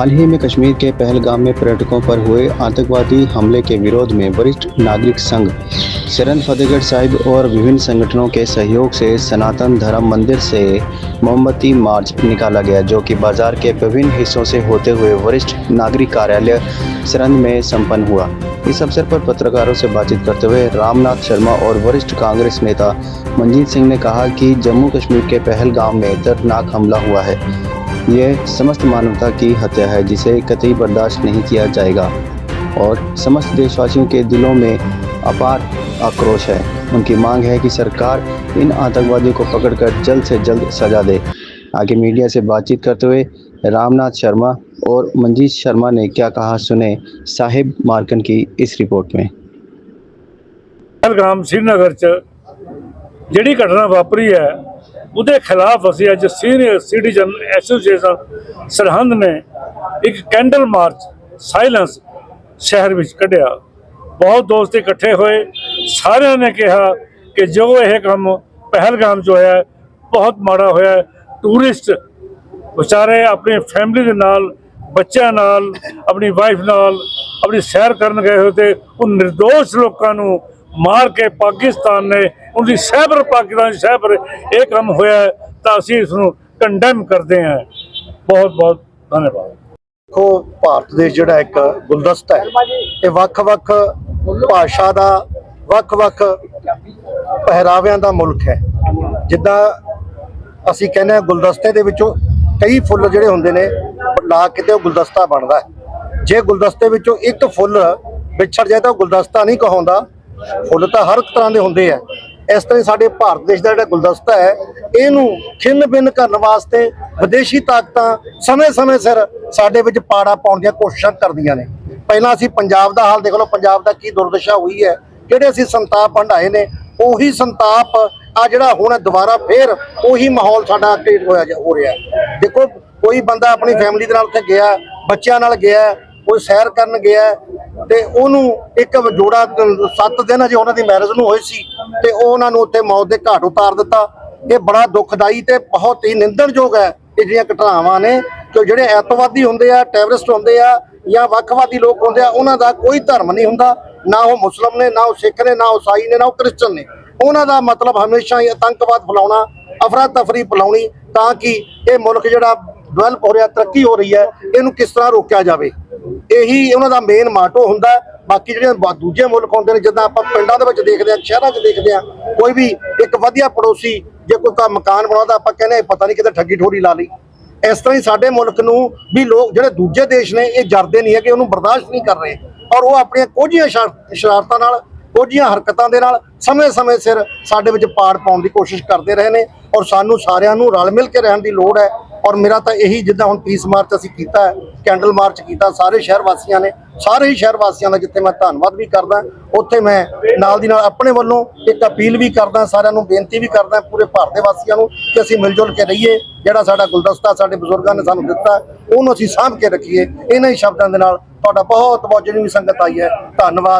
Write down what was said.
हाल ही में कश्मीर के पहलगाम में पर्यटकों पर हुए आतंकवादी हमले के विरोध में वरिष्ठ नागरिक संघ सरन फतेहगढ़ साहिब और विभिन्न संगठनों के सहयोग से सनातन धर्म मंदिर से मोमबत्ती मार्च निकाला गया, जो कि बाज़ार के विभिन्न हिस्सों से होते हुए वरिष्ठ नागरिक कार्यालय सरंद में संपन्न हुआ। इस अवसर पर पत्रकारों से बातचीत करते हुए रामनाथ शर्मा और वरिष्ठ कांग्रेस नेता मंजीत सिंह ने कहा कि जम्मू कश्मीर के पहलगाम में दर्दनाक हमला हुआ है। यह समस्त मानवता की हत्या है जिसे कतई बर्दाश्त नहीं किया जाएगा और समस्त देशवासियों के दिलों में अपार आक्रोश है उनकी मांग है कि सरकार इन आतंकवादियों को पकड़कर जल्द से जल्द सजा दे आगे मीडिया से बातचीत करते हुए रामनाथ शर्मा और मंजीत शर्मा ने क्या कहा सुने साहिब मार्कन की इस रिपोर्ट में ਪਹਿਲਗਾਮ ਸ੍ਰੀਨਗਰ ਚ ਜਿਹੜੀ ਘਟਨਾ ਵਾਪਰੀ ਹੈ ਉਹਦੇ ਖਿਲਾਫ ਅਸੀਂ ਅੱਜ ਸੀਨੀਅਰ ਸਿਟੀਜ਼ਨ ਐਸੋਸੀਏਸ਼ਨ ਸਰਹੰਦ ਨੇ ਇੱਕ ਕੈਂਡਲ ਮਾਰਚ, ਸਾਇਲੈਂਸ ਸ਼ਹਿਰ ਵਿੱਚ ਕੱਢਿਆ। ਬਹੁਤ ਦੋਸਤ ਇਕੱਠੇ ਹੋਏ। ਸਾਰਿਆਂ ਨੇ ਕਿਹਾ ਕਿ ਜੋ ਇਹ ਕੰਮ ਪਹਿਲਗਾਮ 'ਚ ਹੋਇਆ, ਬਹੁਤ ਮਾੜਾ ਹੋਇਆ। ਟੂਰਿਸਟ ਵਿਚਾਰੇ ਆਪਣੀ ਫੈਮਿਲੀ ਦੇ ਨਾਲ, ਬੱਚਿਆਂ ਨਾਲ, ਆਪਣੀ ਵਾਈਫ ਨਾਲ, ਆਪਣੀ ਸੈਰ ਕਰਨ ਗਏ ਹੋਏ ਤੇ ਉਹ નિર્ਦੋਸ਼ ਲੋਕਾਂ ਨੂੰ ਮਾਰ ਕੇ ਪਾਕਿਸਤਾਨ ਨੇ ਉਹਦੀ ਸਹਿਬਰ ਪਾਕਿਸਤਾਨ ਸਹਿਬਰ ਇਹ ਕੰਮ ਹੋਇਆ ਤਾਂ ਅਸੀਂ ਇਸ ਨੂੰ ਕੰਡੈਮ ਕਰਦੇ ਹਾਂ। ਬਹੁਤ ਬਹੁਤ ਧੰਨਵਾਦ। ਦੇਖੋ, ਭਾਰਤ ਦੇਸ਼ ਜਿਹੜਾ ਇੱਕ ਗੁਲਦਸਤਾ ਹੈ, ਇਹ ਵੱਖ-ਵੱਖ ਭਾਸ਼ਾ ਦਾ, ਵੱਖ-ਵੱਖ ਪਹਿਰਾਵਿਆਂ ਦਾ ਮੁਲਕ ਹੈ। ਜਿੱਦਾਂ ਅਸੀਂ ਕਹਿੰਦੇ ਹਾਂ ਗੁਲਦਸਤੇ ਦੇ ਵਿੱਚੋਂ ਕਈ ਫੁੱਲ ਜਿਹੜੇ ਹੁੰਦੇ ਨੇ ਲਾ ਕੇ ਤੇ ਉਹ ਗੁਲਦਸਤਾ ਬਣਦਾ ਜੇ ਗੁਲਦਸਤੇ ਵਿੱਚੋਂ ਇੱਕ ਫੁੱਲ ਵਿਛੜ ਜਾਏ ਤਾਂ ਉਹ ਗੁਲਦਸਤਾ ਨਹੀਂ ਕਹਾਉਂਦਾ। ਫੁੱਲ ਤਾਂ ਹਰ ਇੱਕ ਤਰ੍ਹਾਂ ਦੇ ਹੁੰਦੇ ਆ। ਇਸ ਤਰ੍ਹਾਂ ਹੀ ਸਾਡੇ ਭਾਰਤ ਦੇਸ਼ ਦਾ ਜਿਹੜਾ ਗੁਲਦਸਤਾ ਹੈ, ਇਹਨੂੰ ਖਿੰਨ ਬਿੰਨ ਕਰਨ ਵਾਸਤੇ ਵਿਦੇਸ਼ੀ ਤਾਕਤਾਂ ਸਮੇਂ-ਸਮੇਂ ਸਿਰ ਸਾਡੇ ਵਿੱਚ ਪਾੜਾ ਪਾਉਣ ਦੀਆਂ ਕੋਸ਼ਿਸ਼ਾਂ ਕਰਦੀਆਂ ਨੇ। ਪਹਿਲਾਂ ਅਸੀਂ ਪੰਜਾਬ ਦਾ ਹਾਲ ਦੇਖ ਲਓ, ਪੰਜਾਬ ਦਾ ਕੀ ਦੁਰਦਸ਼ਾ ਹੋਈ ਹੈ, ਜਿਹੜੇ ਅਸੀਂ ਸੰਤਾਪ ਹੰਢਾਏ ਨੇ, ਉਹੀ ਸੰਤਾਪ ਆ ਜਿਹੜਾ ਹੁਣ ਦੁਬਾਰਾ ਫੇਰ ਉਹੀ ਮਾਹੌਲ ਸਾਡਾ ਕ੍ਰੀਏਟ ਹੋਇਆ ਜਾ- ਹੋ ਰਿਹਾ। ਦੇਖੋ, ਕੋਈ ਬੰਦਾ ਆਪਣੀ ਫੈਮਿਲੀ ਦੇ ਨਾਲ ਉੱਥੇ ਗਿਆ, ਬੱਚਿਆਂ ਨਾਲ ਗਿਆ, ਕੋਈ ਸੈਰ ਕਰਨ ਗਿਆ ਤੇ ਉਹਨੂੰ ਇੱਕ ਜੋੜਾ 7 ਦਿਨ ਅਜੇ ਉਹਨਾਂ ਦੀ ਮੈਰਿਜ ਨੂੰ ਹੋਏ ਸੀ ਤੇ ਉਹ ਉਹਨਾਂ ਨੂੰ ਉੱਥੇ ਮੌਤ ਦੇ ਘਾਟ ਉਤਾਰ ਦਿੱਤਾ। ਇਹ ਬੜਾ ਦੁਖਦਾਈ ਤੇ ਬਹੁਤ ਹੀ ਨਿੰਦਣਯੋਗ ਹੈ ਇਹ ਜਿਹੜੀਆਂ ਘਟਨਾਵਾਂ ਨੇ, ਕਿ ਜਿਹੜੇ ਐਤਵਾਦੀ ਹੁੰਦੇ ਆ, ਟੈਰਰਿਸਟ ਹੁੰਦੇ ਆ ਜਾਂ ਵੱਖਵਾਦੀ ਲੋਕ ਹੁੰਦੇ ਆ, ਉਹਨਾਂ ਦਾ ਕੋਈ ਧਰਮ ਨਹੀਂ ਹੁੰਦਾ। ਨਾ ਉਹ ਮੁਸਲਮ ਨੇ, ਨਾ ਉਹ ਸਿੱਖ ਨੇ, ਨਾ ਉਹ ਈਸਾਈ ਨੇ, ਨਾ ਉਹ ਕ੍ਰਿਸਚਨ ਨੇ। ਉਹਨਾਂ ਦਾ ਮਤਲਬ ਹਮੇਸ਼ਾ ਹੀ ਆਤੰਕਵਾਦ ਫੈਲਾਉਣਾ ਅਫਰਾ ਤਫਰੀ ਫੈਲਾਉਣੀ, ਤਾਂ ਕਿ ਇਹ ਮੁਲਕ ਜਿਹੜਾ ਡਿਵੈਲਪ ਹੋ ਰਿਹਾ, ਤਰੱਕੀ ਹੋ ਰਹੀ ਹੈ, ਇਹਨੂੰ ਕਿਸ ਤਰ੍ਹਾਂ ਰੋਕਿਆ ਜਾਵੇ। ਇਹੀ ਉਹਨਾਂ ਦਾ ਮੇਨ ਮਾਟੋ ਹੁੰਦਾ। ਬਾਕੀ ਜਿਹੜੇ ਬਾ- ਦੂਜੇ ਮੁਲਕ ਹੁੰਦੇ ਨੇ ਜਿੱਦਾਂ ਆਪਾਂ ਪਿੰਡਾਂ ਦੇ ਵਿੱਚ ਦੇਖਦੇ ਆ ਸ਼ਹਿਰਾਂ 'ਚ ਦੇਖਦੇ ਆ ਕੋਈ ਵੀ ਇੱਕ ਵਧੀਆ ਪੜੋਸੀ ਜੇ ਕੋਈ ਕਾ ਮਕਾਨ ਬਣਾਉਂਦਾ ਆਪਾਂ ਕਹਿੰਦੇ ਆ, ਪਤਾ ਨਹੀਂ ਕਿਤੇ ਠੱਗੀ ਠੋਰੀ ਲਾ ਲਈ। ਇਸ ਤਰ੍ਹਾਂ ਹੀ ਸਾਡੇ ਮੁਲਕ ਨੂੰ ਵੀ ਲੋਕ ਜਿਹੜੇ ਦੂਜੇ ਦੇਸ਼ ਨੇ ਇਹ ਜਰਦੇ ਨਹੀਂ ਹੈਗੇ ਉਹਨੂੰ ਬਰਦਾਸ਼ਤ ਨਹੀਂ ਕਰ ਰਹੇ। ਔਰ ਉਹ ਆਪਣੀਆਂ ਕੋਝੀਆਂ ਸ਼ਰ- ਸ਼ਰਾਰਤਾਂ ਨਾਲ ਕੋਝੀਆਂ ਹਰਕਤਾਂ ਦੇ ਨਾਲ ਸਮੇਂ-ਸਮੇਂ ਸਿਰ ਸਾਡੇ ਵਿੱਚ ਪਾੜ ਪਾਉਣ ਦੀ ਕੋਸ਼ਿਸ਼ ਕਰਦੇ ਰਹੇ ਨੇ। ਔਰ ਸਾਨੂੰ ਸਾਰਿਆਂ ਨੂੰ ਰਲ ਮਿਲ ਕੇ ਰਹਿਣ ਦੀ ਲੋੜ ਹੈ। ਔਰ ਮੇਰਾ ਤਾਂ ਇਹੀ ਜਿੱਦਾਂ ਹੁਣ ਪੀਸ ਮਾਰਚ ਅਸੀਂ ਕੀਤਾ ਕੈਂਡਲ ਮਾਰਚ ਕੀਤਾ, ਸਾਰੇ ਸ਼ਹਿਰ ਵਾਸੀਆਂ ਨੇ, ਸਾਰੇ ਹੀ ਸ਼ਹਿਰ ਵਾਸੀਆਂ ਦਾ ਜਿੱਥੇ ਮੈਂ ਧੰਨਵਾਦ ਵੀ ਕਰਦਾ, ਉੱਥੇ ਮੈਂ ਨਾਲ ਦੀ ਨਾਲ ਆਪਣੇ ਵੱਲੋਂ ਇੱਕ ਅਪੀਲ ਵੀ ਕਰਦਾ, ਸਾਰਿਆਂ ਨੂੰ ਬੇਨਤੀ ਵੀ ਕਰਦਾ, ਪੂਰੇ ਭਾਰਤ ਦੇ ਵਾਸੀਆਂ ਨੂੰ ਕਿ ਅਸੀਂ ਮਿਲ ਜੁਲ ਕੇ ਰਹੀਏ, ਜਿਹੜਾ ਸਾਡਾ ਗੁਲਦਸਤਾ, ਸਾਡੇ ਬਜ਼ੁਰਗਾਂ ਨੇ ਸਾਨੂੰ ਦਿੱਤਾ, ਉਹਨੂੰ ਅਸੀਂ ਸਾਂਭ ਕੇ ਰੱਖੀਏ। ਇਹਨਾਂ ਹੀ ਸ਼ਬਦਾਂ ਦੇ ਨਾਲ ਤੁਹਾਡਾ ਬਹੁਤ ਬਹੁਤ ਜਿੰਨੀ ਵੀ ਸੰਗਤ ਆਈ ਹੈ, ਧੰਨਵਾਦ।